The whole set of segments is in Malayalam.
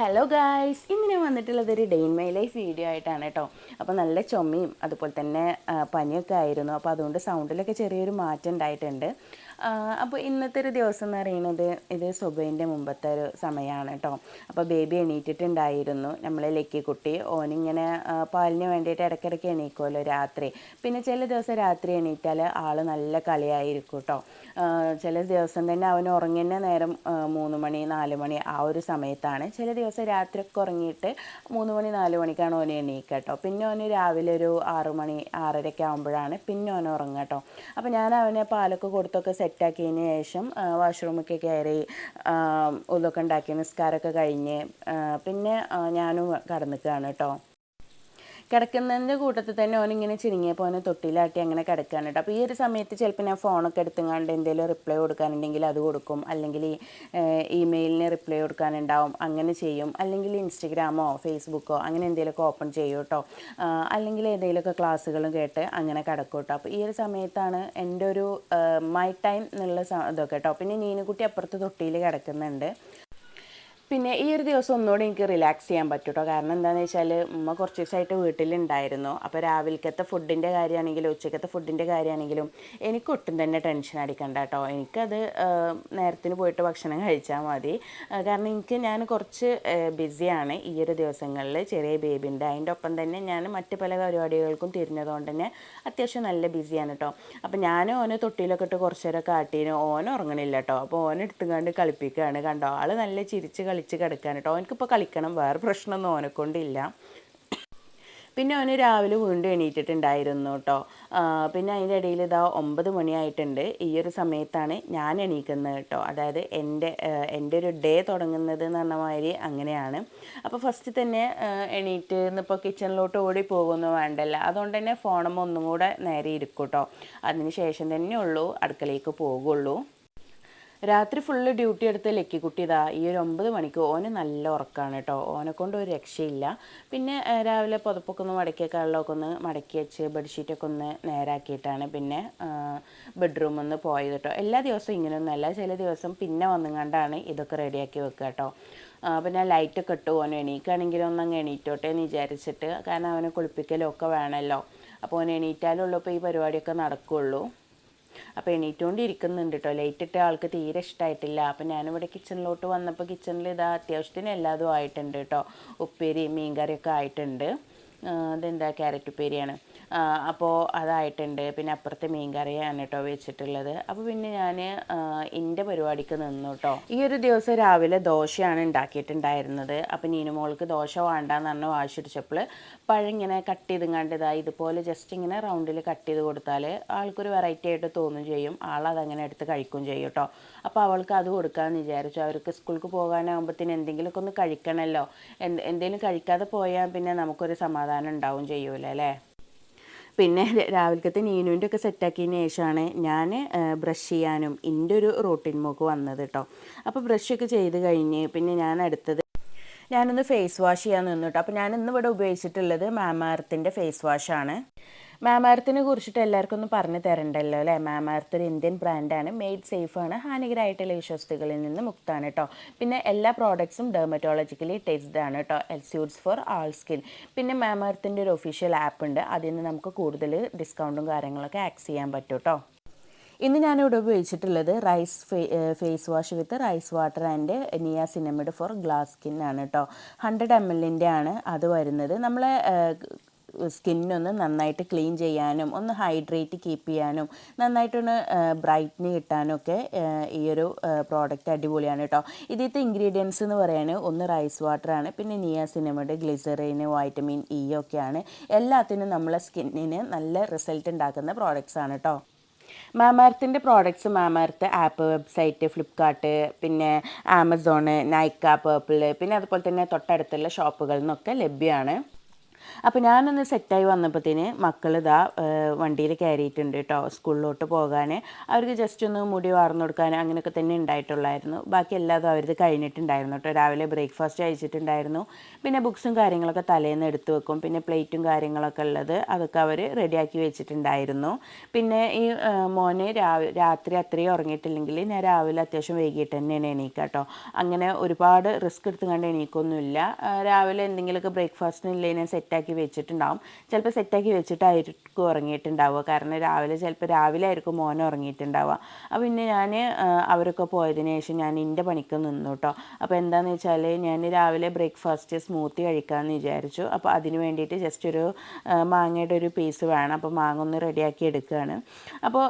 ഹലോ ഗായ്സ് ഇന്ന് ഞാൻ വന്നിട്ടുള്ളത് ഒരു ഡെയിൻ മൈ ലൈഫ് വീഡിയോ ആയിട്ടാണ് കേട്ടോ അപ്പോൾ നല്ല ചുമയും അതുപോലെ തന്നെ പനിയൊക്കെ ആയിരുന്നു. അപ്പോൾ അതുകൊണ്ട് സൗണ്ടിലൊക്കെ ചെറിയൊരു മാറ്റം ഉണ്ടായിട്ടുണ്ട്. അപ്പോൾ ഇന്നത്തെ ഒരു ദിവസം എന്ന് പറയുന്നത് ഇത് സുബൈന്റെ മുമ്പത്തെ ഒരു സമയമാണ് കേട്ടോ. അപ്പോൾ ബേബി എണീറ്റിട്ടുണ്ടായിരുന്നു. നമ്മളെ ലക്കിക്കുട്ടി ഓനിങ്ങനെ പാലിന് വേണ്ടിയിട്ട് ഇടയ്ക്കിടയ്ക്ക് എണീക്കുമല്ലോ രാത്രി. പിന്നെ ചില ദിവസം രാത്രി എണീറ്റാൽ ആൾ നല്ല കളിയായിരിക്കും കേട്ടോ. ചില ദിവസം തന്നെ അവൻ ഉറങ്ങുന്ന നേരം മൂന്ന് മണി നാല് മണി ആ ഒരു സമയത്താണ്. ചില ദിവസം രാത്രിയൊക്കെ ഉറങ്ങിയിട്ട് മൂന്ന് മണി നാല് മണിക്കാണ് ഓന് എണീക്കുക കേട്ടോ. പിന്നെ ഓന് രാവിലെ ഒരു ആറ് മണി ആറരയ്ക്ക് ആകുമ്പോഴാണ് പിന്നെ ഓനെ ഉറങ്ങുക കേട്ടോ. അപ്പോൾ ഞാൻ അവനെ പാലൊക്കെ കൊടുത്തൊക്കെ സെറ്റാക്കിയതിന് ശേഷം വാഷ്റൂമൊക്കെ കയറി ഉള്ളൊക്കെ ഉണ്ടാക്കി നിസ്കാരമൊക്കെ കഴിഞ്ഞ് പിന്നെ ഞാനും കടന്നിക്കുകയാണ് കേട്ടോ. കിടക്കുന്നതിന്റെ കൂട്ടത്തിൽ തന്നെ ഓൻ ഇങ്ങനെ ചിരിങ്ങിയപ്പോൾ ഓനെ തൊട്ടിലാട്ടി അങ്ങനെ കിടക്കുകയാണ് കേട്ടോ. അപ്പോൾ ഈ ഒരു സമയത്ത് ചിലപ്പോൾ ഞാൻ ഫോണൊക്കെ എടുത്തുങ്ങാണ്ട് എന്തെങ്കിലും റിപ്ലൈ കൊടുക്കാനുണ്ടെങ്കിൽ അത് കൊടുക്കും. അല്ലെങ്കിൽ ഇമെയിലിന് റിപ്ലൈ കൊടുക്കാനുണ്ടാവും. അങ്ങനെ ചെയ്യും. അല്ലെങ്കിൽ ഇൻസ്റ്റഗ്രാമോ ഫേസ്ബുക്കോ അങ്ങനെ എന്തെങ്കിലുമൊക്കെ ഓപ്പൺ ചെയ്യും കേട്ടോ. അല്ലെങ്കിൽ ഏതെങ്കിലുമൊക്കെ ക്ലാസ്സുകളും കേട്ട് അങ്ങനെ കിടക്കും കേട്ടോ. അപ്പോൾ ഈ ഒരു സമയത്താണ് എന്റെ ഒരു മൈ ടൈം എന്നുള്ള ഇതൊക്കെ കേട്ടോ. പിന്നെ നീനുകുട്ടി അപ്പുറത്ത് തൊട്ടിയിൽ കിടക്കുന്നുണ്ട്. പിന്നെ ഈ ഒരു ദിവസം ഒന്നുകൂടി എനിക്ക് റിലാക്സ് ചെയ്യാൻ പറ്റും കേട്ടോ കാരണം എന്താണെന്ന് വെച്ചാൽ ഉമ്മ കുറച്ച് ദിവസമായിട്ട് വീട്ടിലുണ്ടായിരുന്നു. അപ്പോൾ രാവിലത്തെ ഫുഡിന്റെ കാര്യമാണെങ്കിലും ഉച്ചക്കത്തെ ഫുഡിന്റെ കാര്യമാണെങ്കിലും എനിക്ക് ഒട്ടും തന്നെ ടെൻഷൻ അടിക്കണ്ട കേട്ടോ എനിക്കത് നേരത്തിന് പോയിട്ട് ഭക്ഷണം കഴിച്ചാൽ മതി. കാരണം എനിക്ക് ഞാൻ കുറച്ച് ബിസിയാണ് ഈ ഒരു ദിവസങ്ങളിൽ ചെറിയ ബേബിന്റെ അതിന്റെ ഒപ്പം തന്നെ ഞാൻ മറ്റ് പല പരിപാടികൾക്കും തിരിഞ്ഞതുകൊണ്ട് തന്നെ അത്യാവശ്യം നല്ല ബിസിയാണ് കേട്ടോ അപ്പോൾ ഞാൻ ഓനെ തൊട്ടിയിലൊക്കെ ഇട്ട് കുറച്ച് നേരം കാട്ടീന്. ഓൻ ഉറങ്ങണില്ല കേട്ടോ അപ്പോൾ ഓനെടുത്തുകൊണ്ട് കളിപ്പിക്കുകയാണ് കണ്ടോ? ആൾ നല്ല ചിരിച്ച് കളിച്ച് കിടക്കാൻ കേട്ടോ. അവനക്കിപ്പോൾ കളിക്കണം. വേറെ പ്രശ്നമൊന്നും ഓനെ കൊണ്ടില്ല പിന്നെ അവന് രാവിലെ വീണ്ടും എണീറ്റിട്ടുണ്ടായിരുന്നു കേട്ടോ. പിന്നെ അതിന്റെ ഇടയിൽ ഇതാ ഒമ്പത് മണിയായിട്ടുണ്ട്. ഈ ഒരു സമയത്താണ് ഞാൻ എണീക്കുന്നത് കേട്ടോ. അതായത് എന്റെ എന്റെ ഒരു ഡേ തുടങ്ങുന്നത് എന്ന് പറഞ്ഞ മാതിരി അങ്ങനെയാണ്. അപ്പോൾ ഫസ്റ്റ് തന്നെ എണീറ്റ് ഇന്നിപ്പോൾ കിച്ചണിലോട്ട് ഓടി പോകുമെന്ന് വേണ്ടല്ല. അതുകൊണ്ട് തന്നെ ഫോണമ്മ ഒന്നും കൂടെ നേരെ ഇരിക്കും കേട്ടോ. അതിന് ശേഷം തന്നെ ഉള്ളൂ. അടുക്കളയിലേക്ക് പോകുള്ളൂ. രാത്രി ഫുള്ള് ഡ്യൂട്ടി എടുത്ത് ലക്കിക്കുട്ടി ഇതാ ഈ ഒരു ഒമ്പത് മണിക്ക് ഓന് നല്ല ഉറക്കാണ് കേട്ടോ. ഓനെ കൊണ്ട് ഒരു രക്ഷയില്ല. പിന്നെ രാവിലെ പുതപ്പൊക്കെ ഒന്ന് മടക്കിയ കള്ളമൊക്കെ ഒന്ന് മടക്കി വെച്ച് ബെഡ്ഷീറ്റൊക്കെ ഒന്ന് നേരാക്കിയിട്ടാണ് പിന്നെ ബെഡ്റൂമിൽ നിന്ന് പോയത് കേട്ടോ. എല്ലാ ദിവസവും ഇങ്ങനെയൊന്നുമല്ല ചില ദിവസം പിന്നെ വന്നുകൊണ്ടാണ് ഇതൊക്കെ റെഡിയാക്കി വെക്കുക കേട്ടോ. പിന്നെ ലൈറ്റൊക്കെ ഇട്ട്. എണീക്കുകയാണെങ്കിലും ഒന്ന് അങ്ങ് എണീറ്റോട്ടെ എന്ന് വിചാരിച്ചിട്ട്. കാരണം അവനെ കുളിപ്പിക്കലൊക്കെ വേണമല്ലോ. അപ്പോൾ ഓൻ എണീറ്റാലുള്ളൂ ഇപ്പോൾ ഈ പരിപാടിയൊക്കെ നടക്കുകയുള്ളൂ. അപ്പോൾ എണീറ്റുകൊണ്ടിരിക്കുന്നുണ്ട് കേട്ടോ ലൈറ്റ് ഇട്ട ആൾക്ക് തീരെ ഇഷ്ടമായിട്ടില്ല അപ്പം ഞാനിവിടെ കിച്ചണിലോട്ട് വന്നപ്പോൾ കിച്ചണിൽ ഇതാ അത്യാവശ്യത്തിന് എല്ലാതും ആയിട്ടുണ്ട് കേട്ടോ ഉപ്പേരി മീൻകറിയൊക്കെ ആയിട്ടുണ്ട്. അതെന്താ? ക്യാരറ്റ് ഉപ്പേരിയാണ്. അപ്പോൾ അതായിട്ടുണ്ട്. പിന്നെ അപ്പുറത്തെ മീൻ കറിയാണ് കേട്ടോ വെച്ചിട്ടുള്ളത്. അപ്പോൾ പിന്നെ ഞാൻ എന്റെ പരിപാടിക്ക് നിന്നു കേട്ടോ ഈ ഒരു ദിവസം രാവിലെ ദോശയാണ് ഉണ്ടാക്കിയിട്ടുണ്ടായിരുന്നത് അപ്പോൾ നീനുമോൾക്ക് ദോശ വേണ്ടാന്ന് പറഞ്ഞ് വാശിടിച്ചപ്പോൾ പഴങ്ങനെ കട്ട് ചെയ്തും ഇതാ ഇതുപോലെ ജസ്റ്റ് ഇങ്ങനെ റൗണ്ടിൽ കട്ട് ചെയ്ത് കൊടുത്താൽ ആൾക്കൊരു വെറൈറ്റി ആയിട്ട് തോന്നും ചെയ്യും. ആളതങ്ങനെ എടുത്ത് കഴിക്കും ചെയ്യും കേട്ടോ അപ്പോൾ അവൾക്ക് അത് കൊടുക്കാമെന്ന് വിചാരിച്ചു. അവർക്ക് സ്കൂൾക്ക് പോകാനാകുമ്പോഴത്തേന് എന്തെങ്കിലുമൊക്കെ ഒന്ന് കഴിക്കണമല്ലോ എന്ത് എന്തെങ്കിലും കഴിക്കാതെ പോയാൽ പിന്നെ നമുക്കൊരു സമാധാനം ഉണ്ടാവും ചെയ്യൂല അല്ലേ? പിന്നെ രാവിലത്തെ നീനുവിന്റെ ഒക്കെ സെറ്റാക്കിയതിന് ശേഷമാണ് ഞാൻ ബ്രഷ് ചെയ്യാനും എന്റെ ഒരു റൂട്ടീൻ മോക്ക് വന്നത് കേട്ടോ അപ്പോൾ ബ്രഷൊക്കെ ചെയ്ത് കഴിഞ്ഞ് പിന്നെ ഞാൻ അടുത്തത് ഞാനൊന്ന് ഫേസ് വാഷ് ചെയ്യാൻ നിന്നു കേട്ടോ അപ്പോൾ ഞാൻ ഇന്ന് ഇവിടെ ഉപയോഗിച്ചിട്ടുള്ളത് മാമാർത്തിന്റെ ഫേസ് വാഷാണ് മാമാർത്തിനെ കുറിച്ചിട്ട് എല്ലാവർക്കും ഒന്ന് പറഞ്ഞു തരണ്ടല്ലോ അല്ലേ? മാമാർത്ത് ഒരു ഇന്ത്യൻ ബ്രാൻഡാണ് മെയ്ഡ് സേഫ് ആണ്. ഹാനികരായിട്ടുള്ള വിശ്വസ്തുക്കളിൽ നിന്ന് മുക്താണ് കേട്ടോ. പിന്നെ എല്ലാ പ്രോഡക്ട്സും ഡെർമറ്റോളജിക്കലി ടെസ്റ്റഡ് ആണ് കേട്ടോ. L suits for all skin പിന്നെ മാമാർത്തിന്റെ ഒരു ഒഫീഷ്യൽ ആപ്പ് ഉണ്ട്. അതിൽ നിന്ന് നമുക്ക് കൂടുതൽ ഡിസ്കൗണ്ടും കാര്യങ്ങളൊക്കെ ആക്സ് ചെയ്യാൻ പറ്റും കേട്ടോ. ഇന്ന് ഞാനിവിടെ ഉപയോഗിച്ചിട്ടുള്ളത് rice face wash with rice water and niacinamide for glass skin ആണ് കേട്ടോ. ഹൺഡ്രഡ് എം എല്ലിന്റെ ആണ് അത് വരുന്നത്. നമ്മളെ സ്കിന്നൊന്ന് നന്നായിട്ട് ക്ലീൻ ചെയ്യാനും ഒന്ന് ഹൈഡ്രേറ്റ് കീപ്പ് ചെയ്യാനും നന്നായിട്ടൊന്ന് ബ്രൈറ്റ്നി കിട്ടാനും ഒക്കെ ഈയൊരു ഈ ഒരു പ്രോഡക്റ്റ് അടിപൊളിയാണ് കേട്ടോ ഇതിലത്തെ ഇൻഗ്രീഡിയൻസ് എന്ന് പറയുന്നത് ഒന്ന് റൈസ് വാട്ടറാണ് പിന്നെ നിയാസിനമഡ് ഗ്ലിസറിന് വൈറ്റമിൻ ഇ ഒക്കെയാണ്. എല്ലാത്തിനും നമ്മളെ സ്കിന്നിന് നല്ല റിസൾട്ട് ഉണ്ടാക്കുന്ന പ്രോഡക്റ്റ്സ് ആണ് കേട്ടോ മാമാർത്തിന്റെ products Mamaearth app website Flipkart പിന്നെ ആമസോണ് നൈക്ക പേർപ്പിൾ പിന്നെ അതുപോലെ തന്നെ തൊട്ടടുത്തുള്ള ഷോപ്പുകളിൽ നിന്നൊക്കെ ലഭ്യമാണ്. അപ്പോൾ ഞാനൊന്ന് സെറ്റായി വന്നപ്പോഴത്തേന് മക്കൾ ഇതാ വണ്ടിയിൽ കയറിയിട്ടുണ്ട് കേട്ടോ സ്കൂളിലോട്ട് പോകാൻ അവർക്ക് ജസ്റ്റ് ഒന്ന് മുടി വാർന്നു കൊടുക്കാൻ അങ്ങനെയൊക്കെ തന്നെ ഉണ്ടായിട്ടുള്ളായിരുന്നു ബാക്കി എല്ലാതും അവരത് കഴിഞ്ഞിട്ടുണ്ടായിരുന്നു കേട്ടോ രാവിലെ ബ്രേക്ക്ഫാസ്റ്റ് കഴിച്ചിട്ടുണ്ടായിരുന്നു. പിന്നെ ബുക്സും കാര്യങ്ങളൊക്കെ തലേന്ന് എടുത്ത് വെക്കും. പിന്നെ പ്ലേറ്റും കാര്യങ്ങളൊക്കെ ഉള്ളത് അതൊക്കെ അവർ റെഡിയാക്കി വെച്ചിട്ടുണ്ടായിരുന്നു. പിന്നെ ഈ മോന് രാത്രി അത്രയും ഉറങ്ങിയിട്ടില്ലെങ്കിൽ ഞാൻ രാവിലെ അത്യാവശ്യം വൈകിട്ട് തന്നെയാണ് എണീക്കുക കേട്ടോ അങ്ങനെ ഒരുപാട് റിസ്ക് എടുത്തുകൊണ്ട് എണീക്കൊന്നുമില്ല. രാവിലെ എന്തെങ്കിലുമൊക്കെ ബ്രേക്ക്ഫാസ്റ്റിന് ഞാൻ സെറ്റാക്കി വെച്ചിട്ടുണ്ടാവും. ചിലപ്പോൾ സെറ്റാക്കി വെച്ചിട്ടായിരിക്കും ഉറങ്ങിയിട്ടുണ്ടാവുക. കാരണം രാവിലെ ചിലപ്പോൾ രാവിലെ ആയിരിക്കും മോൻ ഉറങ്ങിയിട്ടുണ്ടാവുക. അപ്പോൾ പിന്നെ ഞാൻ അവരൊക്കെ പോയതിന് ശേഷം ഞാൻ എന്റെ പണിക്ക് നിന്നു കേട്ടോ അപ്പോൾ എന്താണെന്ന് വെച്ചാൽ ഞാൻ രാവിലെ ബ്രേക്ക്ഫാസ്റ്റ് സ്മൂത്തി കഴിക്കാമെന്ന് വിചാരിച്ചു. അപ്പോൾ അതിന് വേണ്ടിയിട്ട് ജസ്റ്റ് ഒരു മാങ്ങയുടെ ഒരു പീസ് വേണം. അപ്പോൾ മാങ്ങ ഒന്ന് റെഡിയാക്കി എടുക്കുകയാണ് അപ്പോൾ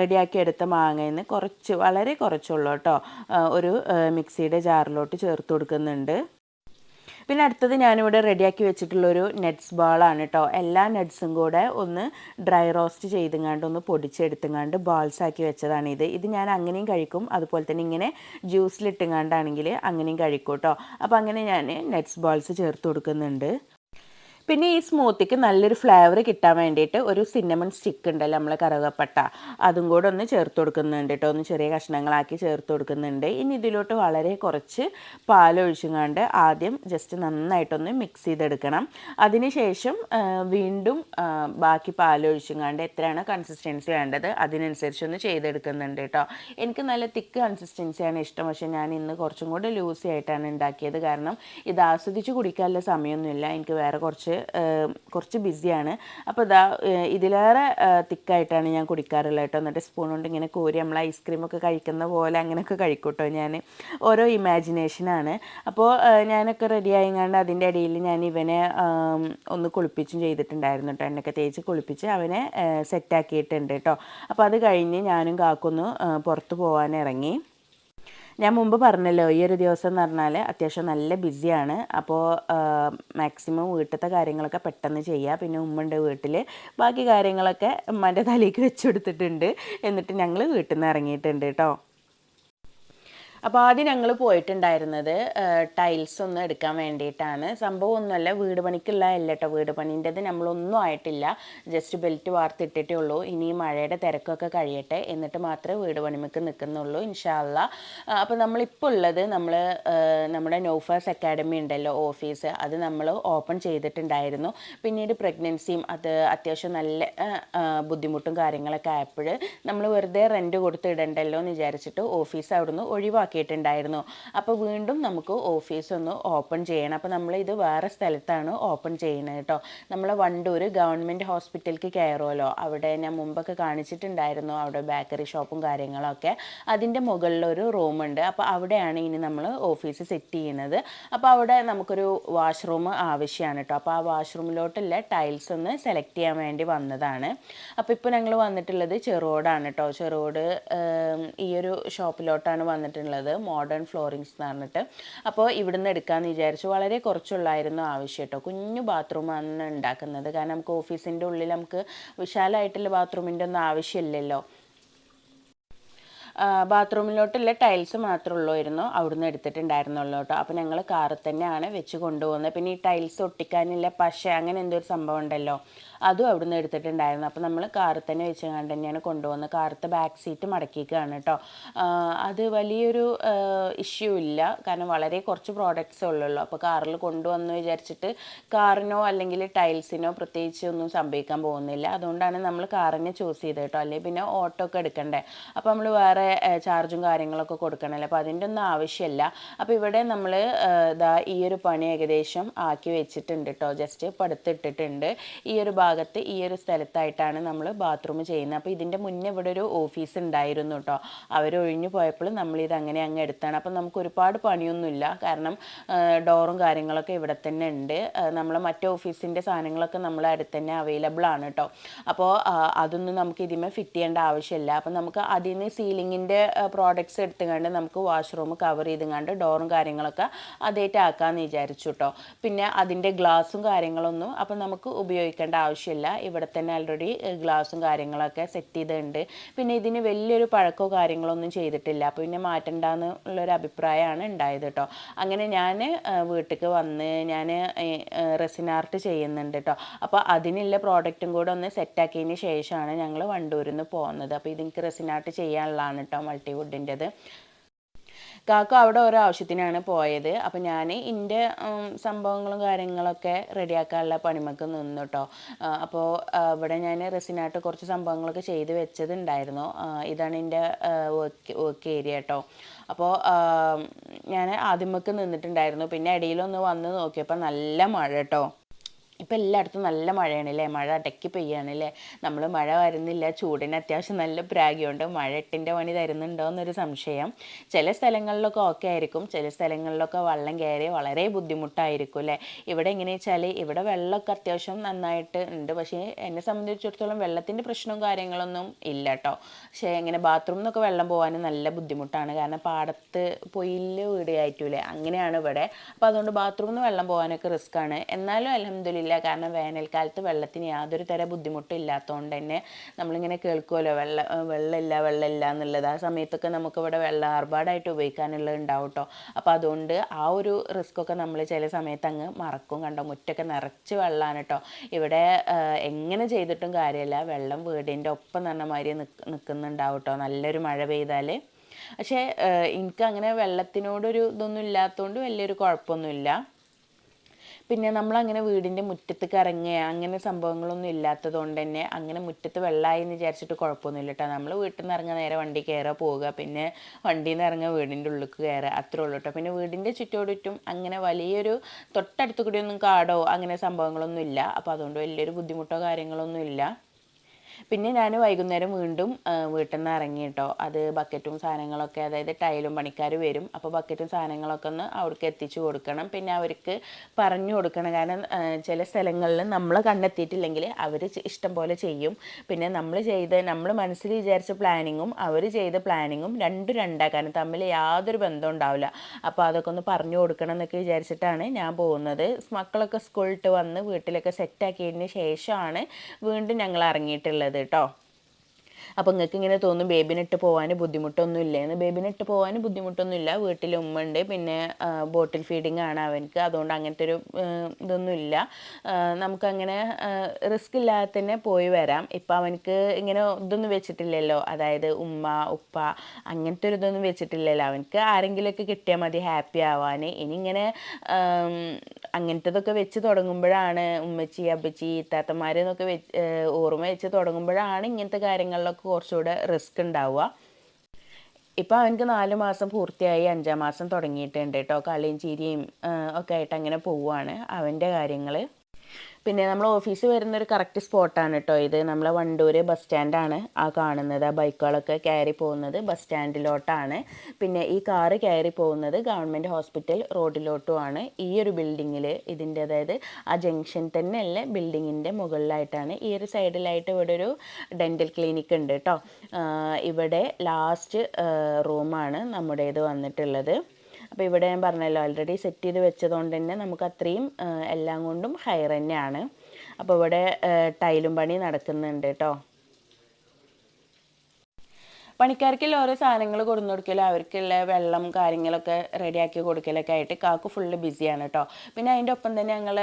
റെഡിയാക്കി എടുത്ത മാങ്ങയിൽ നിന്ന് കുറച്ച് വളരെ കുറച്ചുള്ളൂ കേട്ടോ ഒരു മിക്സിയുടെ ജാറിലോട്ട് ചേർത്ത് കൊടുക്കുന്നുണ്ട്. പിന്നെ അടുത്തത് ഞാനിവിടെ റെഡിയാക്കി വെച്ചിട്ടുള്ളൊരു നെറ്റ്സ് ബാളാണ് കേട്ടോ എല്ലാ നട്ട്സും കൂടെ ഒന്ന് ഡ്രൈ റോസ്റ്റ് ചെയ്തുങ്ങാണ്ട് ഒന്ന് പൊടിച്ചെടുത്തുങ്ങാണ്ട് ബോൾസ് ആക്കി വെച്ചതാണ് ഇത്. ഇത് ഞാൻ അങ്ങനെയും കഴിക്കും. അതുപോലെ തന്നെ ഇങ്ങനെ ജ്യൂസിലിട്ടുങ്ങാണ്ടാണെങ്കിൽ അങ്ങനെയും കഴിക്കും കേട്ടോ അപ്പോൾ അങ്ങനെ ഞാൻ നെറ്റ്സ് ബാൾസ് ചേർത്ത് കൊടുക്കുന്നുണ്ട്. പിന്നെ ഈ സ്മൂത്തിക്ക് നല്ലൊരു ഫ്ലേവർ കിട്ടാൻ വേണ്ടിയിട്ട് ഒരു സിന്നമൺ സ്റ്റിക്ക് ഉണ്ടല്ലോ നമ്മൾ കറുകപ്പട്ട. അതും കൂടെ ഒന്ന് ചേർത്ത് കൊടുക്കുന്നുണ്ട് കേട്ടോ ഒന്ന് ചെറിയ കഷ്ണങ്ങളാക്കി ചേർത്ത് കൊടുക്കുന്നുണ്ട്. ഇനി ഇതിലോട്ട് വളരെ കുറച്ച് പാലൊഴിച്ചുകൊണ്ട് ആദ്യം ജസ്റ്റ് നന്നായിട്ടൊന്ന് മിക്സ് ചെയ്തെടുക്കണം. അതിനുശേഷം വീണ്ടും ബാക്കി പാലൊഴിച്ചുകൊണ്ട് എത്രയാണ് കൺസിസ്റ്റൻസി വേണ്ടത് അതിനനുസരിച്ച് ഒന്ന് ചെയ്തെടുക്കുന്നുണ്ട് കേട്ടോ എനിക്ക് നല്ല തിക്ക് കൺസിസ്റ്റൻസിയാണ് ഇഷ്ടം. പക്ഷേ ഞാൻ ഇന്ന് കുറച്ചും കൂടെ ലൂസി ആയിട്ടാണ് ഉണ്ടാക്കിയത്. കാരണം ഇത് ആസ്വദിച്ച് കുടിക്കാനുള്ള സമയമൊന്നുമില്ല. എനിക്ക് വേറെ കുറച്ച് കുറച്ച് ബിസിയാണ്. അപ്പോൾ ഇതാ ഇതിലേറെ തിക്കായിട്ടാണ് ഞാൻ കുടിക്കാറുള്ളത് കേട്ടോ. എന്നിട്ട് സ്പൂൺ കൊണ്ട് ഇങ്ങനെ കോരി നമ്മൾ ഐസ്ക്രീമൊക്കെ കഴിക്കുന്ന പോലെ അങ്ങനെയൊക്കെ കഴിക്കൂട്ടോ ഞാൻ ഓരോ ഇമാജിനേഷനാണ് അപ്പോൾ ഞാനൊക്കെ റെഡി ആയിങ്ങാണ്ട് അതിന്റെ ഇടയിൽ ഞാൻ ഇവനെ ഒന്ന് കുളിപ്പിച്ചും ചെയ്തിട്ടുണ്ടായിരുന്നു കേട്ടോ. എണ്ണയൊക്കെ തേച്ച് കുളിപ്പിച്ച് അവനെ സെറ്റാക്കിയിട്ടുണ്ട് കേട്ടോ. അപ്പോൾ അത് കഴിഞ്ഞ് ഞാനും കാക്കൊന്ന് പുറത്ത് പോകാൻ ഇറങ്ങി. ഞാൻ മുമ്പ് പറഞ്ഞല്ലോ ഈ ഒരു ദിവസം എന്ന് പറഞ്ഞാൽ അത്യാവശ്യം നല്ല ബിസിയാണ് അപ്പോൾ മാക്സിമം വീട്ടിലത്തെ കാര്യങ്ങളൊക്കെ പെട്ടെന്ന് ചെയ്യുക പിന്നെ ഉമ്മ വീട്ടിൽ ബാക്കി കാര്യങ്ങളൊക്കെ ഉമ്മന്റെ തലേക്ക് വെച്ച് കൊടുത്തിട്ടുണ്ട്. എന്നിട്ട് ഞങ്ങൾ വീട്ടിൽ നിന്ന് ഇറങ്ങിയിട്ടുണ്ട് കേട്ടോ അപ്പോൾ ആദ്യം ഞങ്ങൾ പോയിട്ടുണ്ടായിരുന്നത് ടൈൽസ് ഒന്ന് എടുക്കാൻ വേണ്ടിയിട്ടാണ്. സംഭവം ഒന്നുമല്ല വീട് പണിക്കുള്ള അല്ല കേട്ടോ വീട് പണിന്റെത് നമ്മളൊന്നും ആയിട്ടില്ല. ജസ്റ്റ് ബെൽറ്റ് വാർത്തിട്ടിട്ടേ ഉള്ളൂ. ഇനി മഴയുടെ തിരക്കൊക്കെ കഴിയട്ടെ എന്നിട്ട് മാത്രമേ വീട് പണിമക്ക് നിൽക്കുന്നുള്ളൂ ഇൻഷാല്ല. അപ്പോൾ നമ്മളിപ്പോൾ ഉള്ളത് നമ്മൾ നമ്മുടെ നോഫേഴ്സ് അക്കാഡമി ഉണ്ടല്ലോ ഓഫീസ്. അത് നമ്മൾ ഓപ്പൺ ചെയ്തിട്ടുണ്ടായിരുന്നു. പിന്നീട് പ്രഗ്നൻസിയും അത് അത്യാവശ്യം നല്ല ബുദ്ധിമുട്ടും കാര്യങ്ങളൊക്കെ ആയപ്പോൾ നമ്മൾ വെറുതെ റെന്റ് കൊടുത്ത് ഇടണ്ടല്ലോ എന്ന് വിചാരിച്ചിട്ട് ഓഫീസ് അവിടുന്ന് ഒഴിവാക്കി. ആക്കിയിട്ടുണ്ടായിരുന്നു അപ്പോൾ വീണ്ടും നമുക്ക് ഓഫീസ് ഒന്ന് ഓപ്പൺ ചെയ്യണം. അപ്പോൾ നമ്മൾ ഇത് വേറെ സ്ഥലത്താണ് ഓപ്പൺ ചെയ്യുന്നത് കേട്ടോ നമ്മൾ വണ്ടൂർ ഗവൺമെന്റ് ഹോസ്പിറ്റലിലേക്ക് കയറുമല്ലോ അവിടെ ഞാൻ മുമ്പൊക്കെ കാണിച്ചിട്ടുണ്ടായിരുന്നു അവിടെ ബേക്കറി ഷോപ്പും കാര്യങ്ങളൊക്കെ. അതിന്റെ മുകളിലൊരു റൂമുണ്ട് അപ്പോൾ അവിടെയാണ് ഇനി നമ്മൾ ഓഫീസ് സെറ്റ് ചെയ്യുന്നത്. അപ്പോൾ അവിടെ നമുക്കൊരു വാഷ്റൂം ആവശ്യമാണ് കേട്ടോ അപ്പോൾ ആ വാഷ്റൂമിലോട്ടുള്ള ടൈൽസ് ഒന്ന് സെലക്ട് ചെയ്യാൻ വേണ്ടി വന്നതാണ്. അപ്പോൾ ഇപ്പോൾ ഞങ്ങൾ വന്നിട്ടുള്ളത് ചെറുകോടാണ് കേട്ടോ ചെറുകോട് ഈ ഒരു ഷോപ്പിലോട്ടാണ് വന്നിട്ടുള്ളത്. ഉള്ളത് മോഡേൺ ഫ്ലോറിങ്സ് എന്ന് പറഞ്ഞിട്ട്. അപ്പോൾ ഇവിടുന്ന് എടുക്കാമെന്ന് വിചാരിച്ചു. വളരെ കുറച്ചുള്ളായിരുന്നു ആവശ്യം കേട്ടോ കുഞ്ഞു ബാത്റൂമാണ് ഉണ്ടാക്കുന്നത്. കാരണം നമുക്ക് ഓഫീസിന്റെ ഉള്ളിൽ നമുക്ക് വിശാലമായിട്ടുള്ള ബാത്റൂമിന്റെ ഒന്നും ആവശ്യമില്ലല്ലോ. ബാത്റൂമിലോട്ടുള്ള ടൈൽസ് മാത്രമേ ഉള്ളായിരുന്നു. അവിടുന്ന് എടുത്തിട്ടുണ്ടായിരുന്നുള്ളൂ കേട്ടോ. അപ്പോൾ ഞങ്ങൾ കാറിൽ തന്നെയാണ് വെച്ച് കൊണ്ടുപോകുന്നത്. പിന്നെ ഈ ടൈൽസ് ഒട്ടിക്കാനുള്ള പശ അങ്ങനെ എന്തോ ഒരു സംഭവം ഉണ്ടല്ലോ അതും അവിടുന്ന് എടുത്തിട്ടുണ്ടായിരുന്നു. അപ്പോൾ നമ്മൾ കാറിൽ തന്നെ വെച്ച് കണ്ട് തന്നെയാണ് കൊണ്ടുപോകുന്നത്. കാറത്തെ ബാക്ക് സീറ്റ് മടക്കിക്കുകയാണ് കേട്ടോ. അത് വലിയൊരു ഇഷ്യൂ ഇല്ല. കാരണം വളരെ കുറച്ച് പ്രോഡക്റ്റ്സേ ഉള്ളൂ അപ്പോൾ കാറിൽ കൊണ്ടുവന്ന് വിചാരിച്ചിട്ട് കാറിനോ അല്ലെങ്കിൽ ടൈൽസിനോ പ്രത്യേകിച്ച് ഒന്നും സംഭവിക്കാൻ പോകുന്നില്ല. അതുകൊണ്ടാണ് നമ്മൾ കാറിനെ ചൂസ് ചെയ്തത് കേട്ടോ. അല്ലെങ്കിൽ പിന്നെ ഓട്ടോ ഒക്കെ എടുക്കണ്ടേ. അപ്പോൾ നമ്മൾ വേറെ ചാർജും കാര്യങ്ങളൊക്കെ കൊടുക്കണമല്ലോ അപ്പോൾ അതിന്റെ ഒന്നും ആവശ്യമില്ല അപ്പോൾ ഇവിടെ നമ്മൾ ഇതാ ഈ ഒരു പണി ഏകദേശം ആക്കി വെച്ചിട്ടുണ്ട് കേട്ടോ ജസ്റ്റ് പടുത്തിട്ടിട്ടുണ്ട്. ഈ ഒരു ഭാഗം ഭാഗത്ത് ഈ ഒരു സ്ഥലത്തായിട്ടാണ് നമ്മൾ ബാത്റൂം ചെയ്യുന്നത്. അപ്പോൾ ഇതിന്റെ മുന്നേ ഇവിടെ ഒരു ഓഫീസ് ഉണ്ടായിരുന്നു കേട്ടോ അവർ ഒഴിഞ്ഞു പോയപ്പോൾ നമ്മളിത് അങ്ങനെ അങ്ങ് എടുത്താണ്. അപ്പോൾ നമുക്ക് ഒരുപാട് പണിയൊന്നുമില്ല. കാരണം ഡോറും കാര്യങ്ങളൊക്കെ ഇവിടെ തന്നെ ഉണ്ട്. നമ്മൾ മറ്റേ ഓഫീസിന്റെ സാധനങ്ങളൊക്കെ നമ്മൾ അടുത്ത് തന്നെ അവൈലബിൾ ആണ് കേട്ടോ അപ്പോൾ അതൊന്നും നമുക്ക് ഇതിമേ ഫിറ്റ് ചെയ്യേണ്ട ആവശ്യമില്ല. അപ്പോൾ നമുക്ക് അതിൽ നിന്ന് ക്ലീനിങ്ങിന്റെ പ്രോഡക്ട്സ് എടുത്തുകൊണ്ട് നമുക്ക് വാഷ്റൂം കവർ ചെയ്തുകൊണ്ട് ഡോറും കാര്യങ്ങളൊക്കെ അതേറ്റ് ആക്കാമെന്ന് വിചാരിച്ചു കേട്ടോ പിന്നെ അതിന്റെ ഗ്ലാസും കാര്യങ്ങളൊന്നും അപ്പം നമുക്ക് ഉപയോഗിക്കേണ്ട ആവശ്യമില്ല. ഇവിടെ തന്നെ ആൾറെഡി ഗ്ലാസും കാര്യങ്ങളൊക്കെ സെറ്റ് ചെയ്തിട്ടുണ്ട് പിന്നെ ഇതിന് വലിയൊരു പഴക്കോ കാര്യങ്ങളൊന്നും ചെയ്തിട്ടില്ല. അപ്പോൾ പിന്നെ മാറ്റണ്ടെന്ന് ഉള്ളൊരു അഭിപ്രായമാണ് ഉണ്ടായത് കേട്ടോ അങ്ങനെ ഞാൻ വീട്ടിലേക്ക് വന്ന് ഞാൻ റെസിൻ ആർട്ട് ചെയ്യുന്നുണ്ട് കേട്ടോ അപ്പോൾ അതിനുള്ള പ്രോഡക്റ്റും കൂടെ ഒന്ന് സെറ്റാക്കിയതിന് ശേഷമാണ് ഞങ്ങൾ വണ്ടൂരിൽ നിന്ന് പോകുന്നത് അപ്പോൾ ഇതെനിക്ക് റെസിൻ ആർട്ട് ചെയ്യാനുള്ളതാണ് കേട്ടോ മൾട്ടിവുഡിന്റെത് കാക്ക അവിടെ ഓരോ ആവശ്യത്തിനാണ് പോയത്. അപ്പം ഞാൻ എന്റെ സംഭവങ്ങളും കാര്യങ്ങളൊക്കെ റെഡിയാക്കാനുള്ള പണിമക്ക് നിന്നു കേട്ടോ അപ്പോൾ ഇവിടെ ഞാൻ റെസിനായിട്ട് കുറച്ച് സംഭവങ്ങളൊക്കെ ചെയ്ത് വെച്ചതുണ്ടായിരുന്നു. ഇതാണ് എന്റെ വർക്ക് വർക്ക് ഏരിയ കേട്ടോ അപ്പോൾ ഞാൻ ആദ്യമൊക്കെ നിന്നിട്ടുണ്ടായിരുന്നു. പിന്നെ ഇടയിലൊന്ന് വന്ന് നോക്കിയപ്പോൾ നല്ല മഴ കേട്ടോ ഇപ്പം എല്ലായിടത്തും നല്ല മഴയാണ് അല്ലേ മഴ അടക്കി പെയ്യാണ് അല്ലേ നമ്മൾ മഴ വരുന്നില്ല ചൂടിന് അത്യാവശ്യം നല്ല പ്രാഗ്യമുണ്ട് മഴ എട്ടിന്റെ പണി തരുന്നുണ്ടോ എന്നൊരു സംശയം. ചില സ്ഥലങ്ങളിലൊക്കെ ഓക്കെ ആയിരിക്കും. ചില സ്ഥലങ്ങളിലൊക്കെ വെള്ളം കയറി വളരെ ബുദ്ധിമുട്ടായിരിക്കും അല്ലേ ഇവിടെ എങ്ങനെയാ വെച്ചാൽ ഇവിടെ വെള്ളമൊക്കെ അത്യാവശ്യം നന്നായിട്ട് ഉണ്ട്. പക്ഷേ എന്നെ സംബന്ധിച്ചിടത്തോളം വെള്ളത്തിന്റെ പ്രശ്നവും കാര്യങ്ങളൊന്നും ഇല്ല കേട്ടോ. പക്ഷേ ഇങ്ങനെ ബാത്റൂമിൽ നിന്നൊക്കെ വെള്ളം പോകാൻ നല്ല ബുദ്ധിമുട്ടാണ്. കാരണം പാടത്ത് പൊയിൽ വീട് ആയിട്ടില്ലേ അങ്ങനെയാണ് ഇവിടെ. അപ്പോൾ അതുകൊണ്ട് ബാത്റൂമിൽ നിന്ന് വെള്ളം പോകാനൊക്കെ റിസ്ക്കാണ് എന്നാലും അലഹമില്ല ഇല്ല കാരണം വേനൽക്കാലത്ത് വെള്ളത്തിന് യാതൊരു തര ബുദ്ധിമുട്ടും ഇല്ലാത്തതുകൊണ്ട് തന്നെ നമ്മളിങ്ങനെ കേൾക്കുമല്ലോ വെള്ളം വെള്ളമില്ല വെള്ളമില്ല എന്നുള്ളത്. ആ സമയത്തൊക്കെ നമുക്കിവിടെ വെള്ളം ആർഭാടായിട്ട് ഉപയോഗിക്കാനുള്ളത് ഉണ്ടാവും കേട്ടോ അപ്പോൾ അതുകൊണ്ട് ആ ഒരു റിസ്ക്കൊക്കെ നമ്മൾ ചില സമയത്ത് അങ്ങ് മറക്കും കണ്ടോ. മുറ്റൊക്കെ നിറച്ച് വെള്ളമാണ് കേട്ടോ ഇവിടെ എങ്ങനെ ചെയ്തിട്ടും കാര്യമില്ല. വെള്ളം വീടിന്റെ ഒപ്പം തന്നെ മാതിരി നിൽക്കുന്നുണ്ടാവും കേട്ടോ നല്ലൊരു മഴ പെയ്താൽ പക്ഷേ എനിക്ക് അങ്ങനെ വെള്ളത്തിനോടൊരു ഇതൊന്നും ഇല്ലാത്തതുകൊണ്ട് വലിയൊരു കുഴപ്പമൊന്നുമില്ല. പിന്നെ നമ്മളങ്ങനെ വീടിന്റെ മുറ്റത്ത് കറങ്ങുക അങ്ങനെ സംഭവങ്ങളൊന്നും ഇല്ലാത്തത് കൊണ്ട് തന്നെ അങ്ങനെ മുറ്റത്ത് വെള്ളമായി എന്ന് വിചാരിച്ചിട്ട് കുഴപ്പമൊന്നുമില്ല കേട്ടോ നമ്മൾ വീട്ടിൽ നിന്ന് ഇറങ്ങുക നേരെ വണ്ടി കയറുക പോവുക പിന്നെ വണ്ടിയിൽ നിന്ന് ഇറങ്ങുക വീടിന്റെ ഉള്ളിൽ കയറുക അത്രേ ഉള്ളൂ കേട്ടോ പിന്നെ വീടിന്റെ ചുറ്റോടുറ്റും അങ്ങനെ വലിയൊരു തൊട്ടടുത്ത് കൂടിയൊന്നും കാടോ അങ്ങനെ സംഭവങ്ങളൊന്നും ഇല്ല. അപ്പോൾ അതുകൊണ്ട് വലിയൊരു ബുദ്ധിമുട്ടോ കാര്യങ്ങളൊന്നും ഇല്ല. പിന്നെ ഞാൻ വൈകുന്നേരം വീണ്ടും വീട്ടിൽ നിന്ന് ഇറങ്ങി കേട്ടോ അത് ബക്കറ്റും സാധനങ്ങളൊക്കെ അതായത് ടൈലും പണിക്കാർ വരും. അപ്പോൾ ബക്കറ്റും സാധനങ്ങളൊക്കെ ഒന്ന് അവർക്ക് എത്തിച്ചു കൊടുക്കണം. പിന്നെ അവർക്ക് പറഞ്ഞു കൊടുക്കണം. കാരണം ചില സ്ഥലങ്ങളിൽ നമ്മൾ കണ്ടെത്തിയിട്ടില്ലെങ്കിൽ അവർ ഇഷ്ടം പോലെ ചെയ്യും. പിന്നെ നമ്മൾ ചെയ്ത് നമ്മൾ മനസ്സിൽ വിചാരിച്ച പ്ലാനിങ്ങും അവർ ചെയ്ത പ്ലാനിങ്ങും രണ്ടും രണ്ടാക്കാനും തമ്മിൽ യാതൊരു ബന്ധം ഉണ്ടാവില്ല. അപ്പോൾ അതൊക്കെ ഒന്ന് പറഞ്ഞു കൊടുക്കണം എന്നൊക്കെ വിചാരിച്ചിട്ടാണ് ഞാൻ പോകുന്നത്. മക്കളൊക്കെ സ്കൂളിട്ട് വന്ന് വീട്ടിലൊക്കെ സെറ്റാക്കിയതിന് ശേഷമാണ് വീണ്ടും ഞങ്ങൾ ഇറങ്ങിയിട്ടുള്ളത് കേട്ടോ. അപ്പോൾ നിങ്ങൾക്ക് ഇങ്ങനെ തോന്നും ബേബിനിട്ട് പോകാൻ ബുദ്ധിമുട്ടൊന്നും ഇല്ലേന്ന് ബേബിനിട്ട് പോകാൻ ബുദ്ധിമുട്ടൊന്നുമില്ല. വീട്ടിൽ ഉമ്മ ഉണ്ട്. പിന്നെ ബോട്ടിൽ ഫീഡിങ് ആണ് അവനക്ക് അതുകൊണ്ട് അങ്ങനത്തെ ഒരു ഇതൊന്നുമില്ല. നമുക്കങ്ങനെ റിസ്ക് ഇല്ലാതെ തന്നെ പോയി വരാം. ഇപ്പം അവനക്ക് ഇങ്ങനെ ഇതൊന്നും വെച്ചിട്ടില്ലല്ലോ. അതായത് ഉമ്മ ഉപ്പ അങ്ങനത്തെ ഒരു ഇതൊന്നും വെച്ചിട്ടില്ലല്ലോ. അവനക്ക് ആരെങ്കിലുമൊക്കെ കിട്ടിയാൽ മതി ഹാപ്പി ആവാൻ ഇനി ഇങ്ങനെ അങ്ങനത്തതൊക്കെ വെച്ച് തുടങ്ങുമ്പോഴാണ് ഉമ്മച്ചി അപ്പച്ചി ഇത്താത്തമാരെന്നൊക്കെ വെച്ച് ഓർമ്മ വെച്ച് തുടങ്ങുമ്പോഴാണ് ഇങ്ങനത്തെ കാര്യങ്ങളിലൊക്കെ കുറച്ചുകൂടെ റിസ്ക് ഉണ്ടാവുക. ഇപ്പം അവനക്ക് നാല് മാസം പൂർത്തിയായി അഞ്ചാം മാസം തുടങ്ങിയിട്ടുണ്ട് കേട്ടോ കളിയും ചിരിയും ഒക്കെ ആയിട്ട് അങ്ങനെ പോവുകയാണ് അവന്റെ കാര്യങ്ങൾ പിന്നെ നമ്മൾ ഓഫീസ് വരുന്ന ഒരു കറക്റ്റ് സ്പോട്ടാണ് കേട്ടോ ഇത്. നമ്മളെ വണ്ടൂർ ബസ് സ്റ്റാൻഡാണ് ആ കാണുന്നത്. ആ ബൈക്കുകളൊക്കെ കയറി പോകുന്നത് ബസ് സ്റ്റാൻഡിലോട്ടാണ് പിന്നെ ഈ കാറ് കയറി പോകുന്നത് ഗവൺമെന്റ് ഹോസ്പിറ്റൽ റോഡിലോട്ടുമാണ് ഈ ഒരു ബിൽഡിങ്ങിൽ ഇതിന്റെ അതായത് ആ ജംഗ്ഷൻ തന്നെയല്ല ബിൽഡിങ്ങിന്റെ മുകളിലായിട്ടാണ്. ഈ ഒരു സൈഡിലായിട്ട് ഇവിടെ ഒരു ഡെന്റൽ ക്ലിനിക്ക് ഉണ്ട് കേട്ടോ ഇവിടെ ലാസ്റ്റ് റൂമാണ് നമ്മുടേത് വന്നിട്ടുള്ളത്. അപ്പോൾ ഇവിടെ ഞാൻ പറഞ്ഞല്ലോ ഓൾറെഡി സെറ്റ് ചെയ്ത് വെച്ചതുകൊണ്ട് തന്നെ നമുക്ക് അത്രയും എല്ലാം കൊണ്ടും ഹയർ തന്നെയാണ്. അപ്പോൾ ഇവിടെ ടൈലും പണി നടക്കുന്നുണ്ട് കേട്ടോ പണിക്കാർക്കുള്ള ഓരോ സാധനങ്ങൾ കൊടുന്നു കൊടുക്കലും അവർക്കുള്ള വെള്ളം കാര്യങ്ങളൊക്കെ റെഡിയാക്കി കൊടുക്കലൊക്കെ ആയിട്ട് കാക്ക് ഫുള്ള് ബിസിയാണ് കേട്ടോ പിന്നെ അതിന്റെ ഒപ്പം തന്നെ ഞങ്ങൾ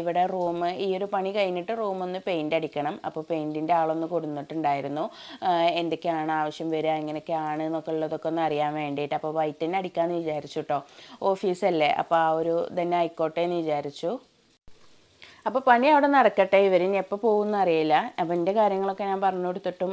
ഇവിടെ റൂം ഈ ഒരു പണി കഴിഞ്ഞിട്ട് റൂമൊന്ന് പെയിന്റ് അടിക്കണം. അപ്പോൾ പെയിന്റിന്റെ ആളൊന്ന് കൊടുന്നിട്ടുണ്ടായിരുന്നു. എന്തൊക്കെയാണ് ആവശ്യം വരിക എങ്ങനെയൊക്കെയാണ് എന്നൊക്കെ ഉള്ളതൊക്കെ ഒന്ന് അറിയാൻ വേണ്ടിയിട്ട്. അപ്പോൾ വൈറ്റ് തന്നെ അടിക്കാമെന്ന് വിചാരിച്ചു കേട്ടോ ഓഫീസല്ലേ അപ്പോൾ ആ ഒരു തന്നെ ആയിക്കോട്ടെ എന്ന് വിചാരിച്ചു. അപ്പോൾ പണി അവിടെ നടക്കട്ടെ? ഇവർ ഇനി എപ്പോൾ പോകുമെന്ന് അറിയില്ല. അപ്പം എന്റെ കാര്യങ്ങളൊക്കെ ഞാൻ പറഞ്ഞു കൊടുത്തിട്ടും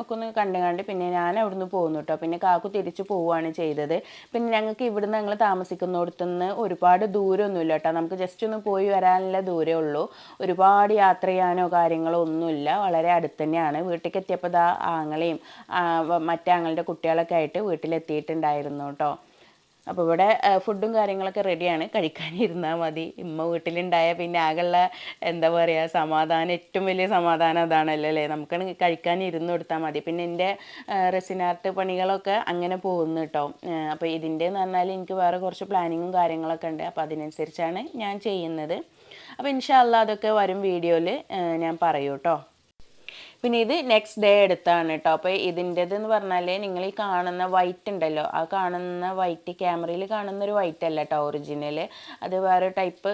ഒക്കെ ഒന്ന് കണ്ടു കണ്ട് പിന്നെ ഞാൻ അവിടുന്ന് പോകുന്നു കേട്ടോ പിന്നെ കാക്കു തിരിച്ചു പോവുകയാണ് ചെയ്തത്. പിന്നെ ഞങ്ങൾക്ക് ഇവിടുന്ന് ഞങ്ങൾ താമസിക്കുന്നിടത്തുനിന്ന് ഒരുപാട് ദൂരമൊന്നുമില്ല കേട്ടോ നമുക്ക് ജസ്റ്റ് ഒന്ന് പോയി വരാനുള്ള ദൂരമേ ഉള്ളൂ. ഒരുപാട് യാത്ര ചെയ്യാനോ കാര്യങ്ങളോ ഒന്നുമില്ല. വളരെ അടുത്ത് തന്നെയാണ്. വീട്ടിലേക്ക് എത്തിയപ്പോൾ ദാ ആങ്ങളെയും മറ്റേ ആങ്ങളുടെ കുട്ടികളൊക്കെ ആയിട്ട് വീട്ടിലെത്തിയിട്ടുണ്ടായിരുന്നു കേട്ടോ അപ്പോൾ ഇവിടെ ഫുഡും കാര്യങ്ങളൊക്കെ റെഡിയാണ് കഴിക്കാനിരുന്നാൽ മതി. ഇമ്മ വീട്ടിലുണ്ടായ പിന്നെ ആകെയുള്ള എന്താ പറയുക സമാധാനം ഏറ്റവും വലിയ സമാധാനം അതാണല്ലോ അല്ലേ? നമുക്ക് കഴിക്കാൻ ഇരുന്ന് കൊടുത്താൽ മതി. പിന്നെ എന്റെ റെസിനാർട്ട് പണികളൊക്കെ അങ്ങനെ പോകുന്നു കേട്ടോ അപ്പോൾ ഇതിന്റെ എന്ന് പറഞ്ഞാൽ എനിക്ക് വേറെ കുറച്ച് പ്ലാനിങ്ങും കാര്യങ്ങളൊക്കെ ഉണ്ട്. അപ്പോൾ അതിനനുസരിച്ചാണ് ഞാൻ ചെയ്യുന്നത്. അപ്പോൾ ഇൻഷാല്ല അതൊക്കെ വരും വീഡിയോയിൽ ഞാൻ പറയൂ കേട്ടോ പിന്നെ ഇത് നെക്സ്റ്റ് ഡേ എടുത്താണ് കേട്ടോ അപ്പോൾ ഇതിന്റെതെന്ന് പറഞ്ഞാൽ നിങ്ങൾ ഈ കാണുന്ന വൈറ്റ് ഉണ്ടല്ലോ ആ കാണുന്ന വൈറ്റ് ക്യാമറയിൽ കാണുന്ന ഒരു വൈറ്റ് അല്ല കേട്ടോ ഒറിജിനൽ അത് വേറെ ടൈപ്പ്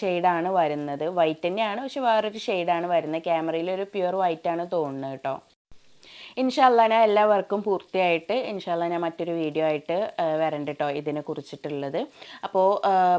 ഷെയ്ഡാണ് വരുന്നത്. വൈറ്റ് തന്നെയാണ് പക്ഷെ വേറൊരു ഷെയ്ഡാണ് വരുന്നത്. ക്യാമറയിൽ ഒരു പ്യുവർ വൈറ്റ് ആണ് തോന്നുന്നത് കേട്ടോ ഇൻഷാല്ല ഞാൻ എല്ലാ വർക്കും പൂർത്തിയായിട്ട് ഇൻഷാല്ല ഞാൻ മറ്റൊരു വീഡിയോ ആയിട്ട് വരണ്ട കേട്ടോ ഇതിനെ കുറിച്ചിട്ടുള്ളത്. അപ്പോൾ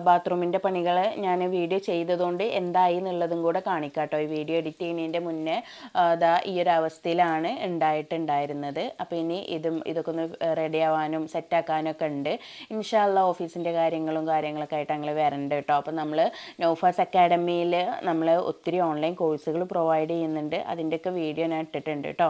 ബാത്റൂമിന്റെ പണികൾ ഞാൻ വീഡിയോ ചെയ്തതുകൊണ്ട് എന്തായി എന്നുള്ളതും കൂടെ കാണിക്കാം കേട്ടോ ഈ വീഡിയോ എഡിറ്റ് ചെയ്യുന്നതിന്റെ മുന്നേ അതാ ഈ ഒരു അവസ്ഥയിലാണ് ഉണ്ടായിട്ടുണ്ടായിരുന്നത് അപ്പോൾ ഇനി ഇതും ഇതൊക്കെ ഒന്ന് റെഡി ആവാനും സെറ്റാക്കാനും ഒക്കെ ഉണ്ട്. ഇൻഷാല്ല ഓഫീസിന്റെ കാര്യങ്ങളും കാര്യങ്ങളൊക്കെ ആയിട്ട് ഞങ്ങൾ വരണ്ട കേട്ടോ അപ്പോൾ നമ്മൾ നോഫാസ് അക്കാഡമിയിൽ നമ്മൾ ഒത്തിരി ഓൺലൈൻ കോഴ്സുകൾ പ്രൊവൈഡ് ചെയ്യുന്നുണ്ട്. അതിന്റെയൊക്കെ വീഡിയോ ഞാൻ ഇട്ടിട്ടുണ്ട് കേട്ടോ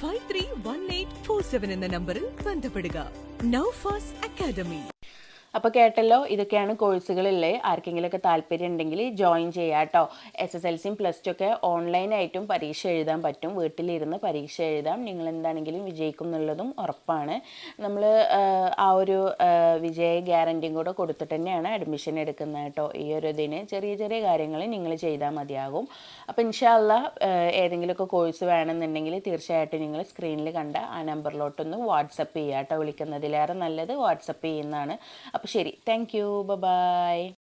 five three one eight four seven എന്ന നമ്പറിൽ ബന്ധപ്പെടുക. നൌഫാസ് അക്കാദമി അപ്പോൾ കേട്ടല്ലോ ഇതൊക്കെയാണ് കോഴ്സുകളിലെ ആർക്കെങ്കിലുമൊക്കെ താല്പര്യം ഉണ്ടെങ്കിൽ ജോയിൻ ചെയ്യാം കേട്ടോ എസ് എസ് എൽ സിയും പ്ലസ് ടു ഒക്കെ ഓൺലൈനായിട്ടും പരീക്ഷ എഴുതാൻ പറ്റും. വീട്ടിലിരുന്ന് പരീക്ഷ എഴുതാം. നിങ്ങൾ എന്താണെങ്കിലും വിജയിക്കും എന്നുള്ളതും ഉറപ്പാണ് നമ്മൾ ആ ഒരു വിജയ ഗ്യാരന്റിയും കൂടെ കൊടുത്തിട്ട് തന്നെയാണ് അഡ്മിഷൻ എടുക്കുന്നത് കേട്ടോ ഈ ഒരു ഇതിന് ചെറിയ ചെറിയ കാര്യങ്ങൾ നിങ്ങൾ ചെയ്താൽ മതിയാകും. അപ്പോൾ ഇൻഷാല്ല ഏതെങ്കിലുമൊക്കെ കോഴ്സ് വേണമെന്നുണ്ടെങ്കിൽ തീർച്ചയായിട്ടും നിങ്ങൾ സ്ക്രീനിൽ കണ്ട ആ നമ്പറിലോട്ടൊന്ന് വാട്സപ്പ് ചെയ്യുക കേട്ടോ വിളിക്കുന്നതിലേറെ നല്ലത് വാട്സപ്പ് ചെയ്യുന്നതാണ്. അപ്പോൾ ശരി താങ്ക് യു ബൈ